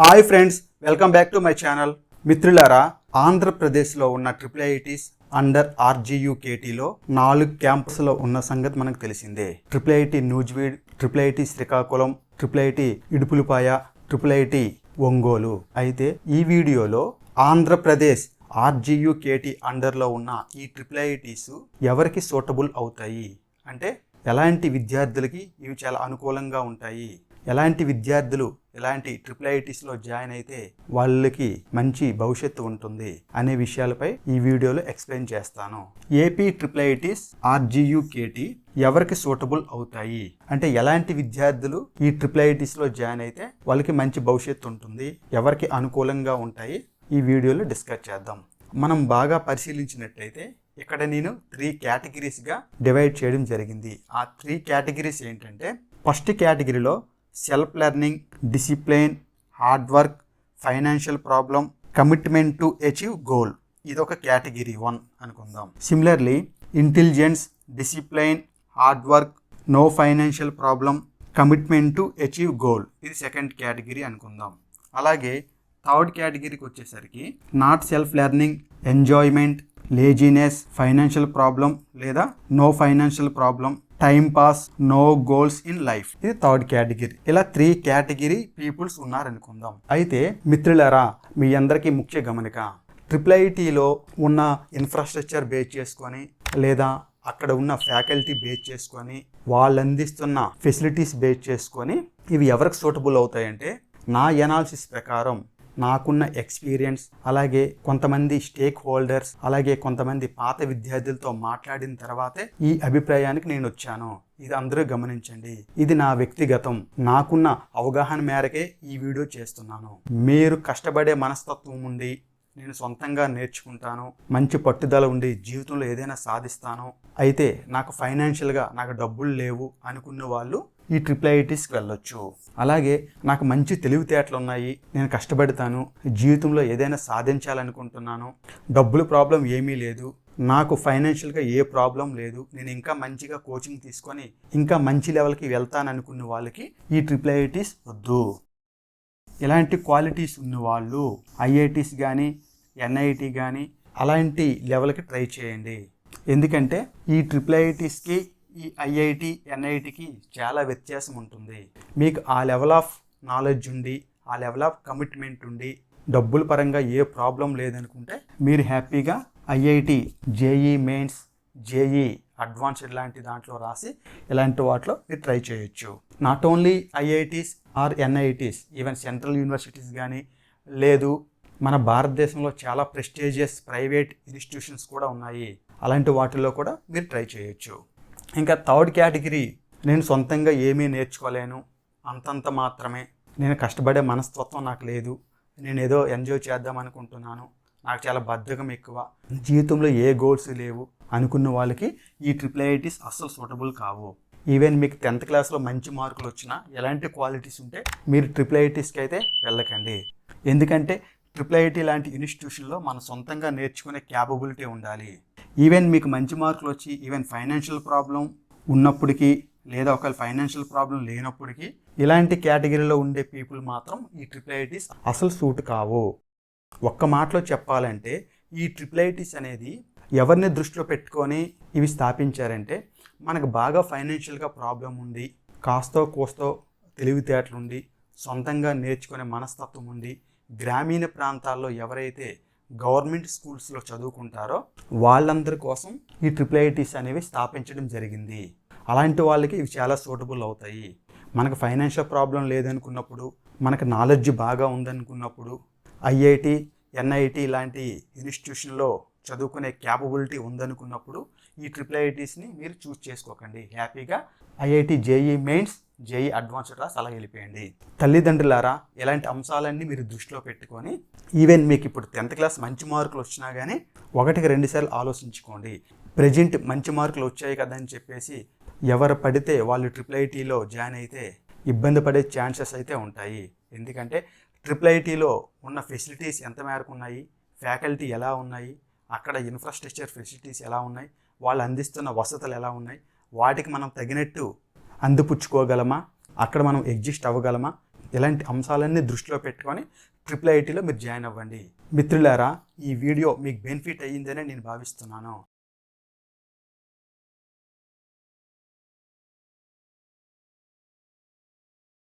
Hi friends welcome back to my channel. మిత్రులారా ఆంధ్రప్రదేశ్లో ఉన్న ట్రిపుల్ ఐటీస్ అండర్ ఆర్జీయుకేటీలో నాలుగు క్యాంపస్లో ఉన్న సంగతి మనకు తెలిసిందే. Triple IT Nuzvid triple IT Srikakulam triple IT Idupulapaya triple IT Ongole. అయితే ఈ వీడియోలో ఆంధ్రప్రదేశ్ ఆర్జీయుకేటీ అండర్లో ఉన్న ఈ ట్రిపుల్ ఐటీస్ ఎవరికి సూటబుల్ అవుతాయి? అంటే ఎలాంటి విద్యార్థులకి ఇవి చాలా అనుకూలంగా ఉంటాయి? ఎలాంటి విద్యార్థులు ఎలాంటి ట్రిపుల్ ఐటీస్లో జాయిన్ అయితే వాళ్ళకి మంచి భవిష్యత్తు ఉంటుంది అనే విషయాలపై ఈ వీడియోలో ఎక్స్ప్లెయిన్ చేస్తాను. ఏపీ ట్రిపుల్ ఐఐటీస్ ఆర్జీయుకేటి ఎవరికి సూటబుల్ అవుతాయి? అంటే ఎలాంటి విద్యార్థులు ఈ ట్రిపుల్ ఐటీస్లో జాయిన్ అయితే వాళ్ళకి మంచి భవిష్యత్తు ఉంటుంది? ఎవరికి అనుకూలంగా ఉంటాయి? ఈ వీడియోలో డిస్కస్ చేద్దాం. మనం బాగా పరిశీలించినట్టయితే ఇక్కడ నేను త్రీ కేటగిరీస్గా డివైడ్ చేయడం జరిగింది. ఆ త్రీ కేటగిరీస్ ఏంటంటే ఫస్ట్ కేటగిరీలో self learning discipline hard work financial problem commitment to achieve goal ఇది ఒక కేటగిరీ వన్ అనుకుందాం. Similarly intelligence discipline hard work no financial problem commitment to achieve goal ఇది సెకండ్ కేటగిరీ అనుకుందాం. అలాగే థర్డ్ కేటగిరీకి వచ్చేసరికి not self learning enjoyment laziness financial problem లేదా no financial problem time pass no goals in life. ఇది third category. ఇలా three category peoples ఉన్నారనుకుందాం. అయితే మిత్రులరా మీ అందరికీ ముఖ్య గమనిక ట్రిపుల్ ఐటీలో ఉన్న ఇన్ఫ్రాస్ట్రక్చర్ బేస్ చేసుకొని లేదా అక్కడ ఉన్న ఫ్యాకల్టీ బేస్ చేసుకొని వాళ్ళు అందిస్తున్న ఫెసిలిటీస్ బేస్ చేసుకొని ఇవి ఎవరికి సూటబుల్ అవుతాయంటే నా ఎనాలిసిస్ ప్రకారం నాకున్న ఎక్స్పీరియన్స్ అలాగే కొంతమంది స్టేక్ హోల్డర్స్ అలాగే కొంతమంది పాత విద్యార్థులతో మాట్లాడిన తర్వాతే ఈ అభిప్రాయానికి నేను వచ్చాను. ఇది అందరూ గమనించండి. ఇది నా వ్యక్తిగతం. నాకున్న అవగాహన మేరకే ఈ వీడియో చేస్తున్నాను. మీరు కష్టపడే మనస్తత్వం ఉండి నేను సొంతంగా నేర్చుకుంటాను మంచి పట్టుదల ఉండి జీవితంలో ఏదైనా సాధిస్తాను. అయితే నాకు ఫైనాన్షియల్గా నాకు డబ్బులు లేవు అనుకున్న వాళ్ళు ఈ ట్రిప్లైటిస్కి వెళ్ళొచ్చు. అలాగే నాకు మంచి తెలివితేటలు ఉన్నాయి నేను కష్టపడతాను జీవితంలో ఏదైనా సాధించాలనుకుంటున్నాను. డబ్బులు ప్రాబ్లం ఏమీ లేదు నాకు ఫైనాన్షియల్గా ఏ ప్రాబ్లం లేదు నేను ఇంకా మంచిగా కోచింగ్ తీసుకొని ఇంకా మంచి లెవెల్కి వెళ్తాను అనుకున్న వాళ్ళకి ఈ ట్రిప్లైటిస్ వద్దు. ఇలాంటి క్వాలిటీస్ ఉన్న వాళ్ళు ఐఐటీస్ కానీ ఎన్ఐటి కానీ అలాంటి లెవెల్కి ట్రై చేయండి. ఎందుకంటే ఈ ట్రిపుల్ ఐఐటీస్కి ఈ ఐఐటి ఎన్ఐటికి చాలా వ్యత్యాసం ఉంటుంది. మీకు ఆ లెవెల్ ఆఫ్ నాలెడ్జ్ ఉండి ఆ లెవెల్ ఆఫ్ కమిట్మెంట్ ఉండి డబ్బుల పరంగా ఏ ప్రాబ్లం లేదనుకుంటే మీరు హ్యాపీగా IIT JEE mains JEE advanced లాంటి దాంట్లో రాసి ఇలాంటి వాటిలో మీరు ట్రై చేయొచ్చు. Not only IITs or NITs even central universities కానీ లేదు మన భారతదేశంలో చాలా ప్రెస్టీజియస్ ప్రైవేట్ ఇన్స్టిట్యూషన్స్ కూడా ఉన్నాయి. అలాంటి వాటిల్లో కూడా మీరు ట్రై చేయొచ్చు. ఇంకా థర్డ్ కేటగిరీ నేను సొంతంగా ఏమీ నేర్చుకోలేను. అంతంత మాత్రమే. నేను కష్టపడే మనస్తత్వం నాకు లేదు. నేను ఏదో ఎంజాయ్ చేద్దాం అనుకుంటున్నాను. నాకు చాలా బద్ధకం ఎక్కువ. జీవితంలో ఏ గోల్స్ లేవు అనుకున్న వాళ్ళకి ఈ ట్రిపుల్ ఐఐటీస్ అస్సలు సూటబుల్ కావు. ఈవెన్ మీకు టెన్త్ క్లాస్లో మంచి మార్కులు వచ్చినా ఎలాంటి క్వాలిటీస్ ఉంటే మీరు ట్రిపుల్ ఐఐటీస్కి అయితే వెళ్ళకండి. ఎందుకంటే ట్రిపుల్ ఐఐటీ లాంటి ఇన్స్టిట్యూషన్లో మన సొంతంగా నేర్చుకునే క్యాపబిలిటీ ఉండాలి. ఈవెన్ మీకు మంచి మార్కులు వచ్చి ఈవెన్ ఫైనాన్షియల్ ప్రాబ్లం ఉన్నప్పటికీ లేదా ఒకవేళ ఫైనాన్షియల్ ప్రాబ్లం లేనప్పటికీ ఇలాంటి కేటగిరీలో ఉండే పీపుల్ మాత్రం ఈ ట్రిపుల్ ఐటీస్ అసలు సూట్ కావు. ఒక్క మాటలో చెప్పాలంటే ఈ ట్రిపుల్ ఐటీస్ అనేది ఎవరిని దృష్టిలో పెట్టుకొని ఇవి స్థాపించారంటే మనకు బాగా ఫైనాన్షియల్గా ప్రాబ్లం ఉంది కాస్తో కోస్తో తెలివితేటలుండి సొంతంగా నేర్చుకునే మనస్తత్వం ఉంది గ్రామీణ ప్రాంతాల్లో ఎవరైతే గవర్నమెంట్ స్కూల్స్లో చదువుకుంటారో వాళ్ళందరి కోసం ఈ ట్రిపుల్ ఐటీస్ అనేవి స్థాపించడం జరిగింది. అలాంటి వాళ్ళకి ఇవి చాలా సూటబుల్ అవుతాయి. మనకు ఫైనాన్షియల్ ప్రాబ్లం లేదనుకున్నప్పుడు మనకు నాలెడ్జ్ బాగా ఉందనుకున్నప్పుడు ఐఐటి ఎన్ఐటి లాంటి ఇన్స్టిట్యూషన్లో చదువుకునే క్యాపబిలిటీ ఉందనుకున్నప్పుడు ఈ ట్రిపుల్ ఐటీస్ని మీరు చూస్ చేసుకోకండి. హ్యాపీగా IIT JEE mains JEE advanced రాసి అలా వెళ్ళిపోయండి. తల్లిదండ్రులారా ఇలాంటి అంశాలన్నీ మీరు దృష్టిలో పెట్టుకొని ఈవెన్ మీకు ఇప్పుడు టెన్త్ క్లాస్ మంచి మార్కులు వచ్చినా కానీ ఒకటికి రెండు సార్లు ఆలోచించుకోండి. ప్రజెంట్ మంచి మార్కులు వచ్చాయి కదా అని చెప్పేసి ఎవరు పడితే వాళ్ళు ట్రిపుల్ ఐటీలో జాయిన్ అయితే ఇబ్బంది పడే ఛాన్సెస్ అయితే ఉంటాయి. ఎందుకంటే ట్రిపుల్ ఐటీలో ఉన్న ఫెసిలిటీస్ ఎంత మేరకు ఉన్నాయి? ఫ్యాకల్టీ ఎలా ఉన్నాయి? అక్కడ ఇన్ఫ్రాస్ట్రక్చర్ ఫెసిలిటీస్ ఎలా ఉన్నాయి? వాళ్ళు అందిస్తున్న వసతులు ఎలా ఉన్నాయి? వాటికి మనం తగినట్టు అందిపుచ్చుకోగలమా? అక్కడ మనం ఎగ్జిస్ట్ అవ్వగలమా? ఇలాంటి అంశాలన్నీ దృష్టిలో పెట్టుకొని ట్రిపుల్ ఐటీలో మీరు జాయిన్ అవ్వండి. మిత్రులారా ఈ వీడియో మీకు బెనిఫిట్ అయ్యిందని నేను భావిస్తున్నాను.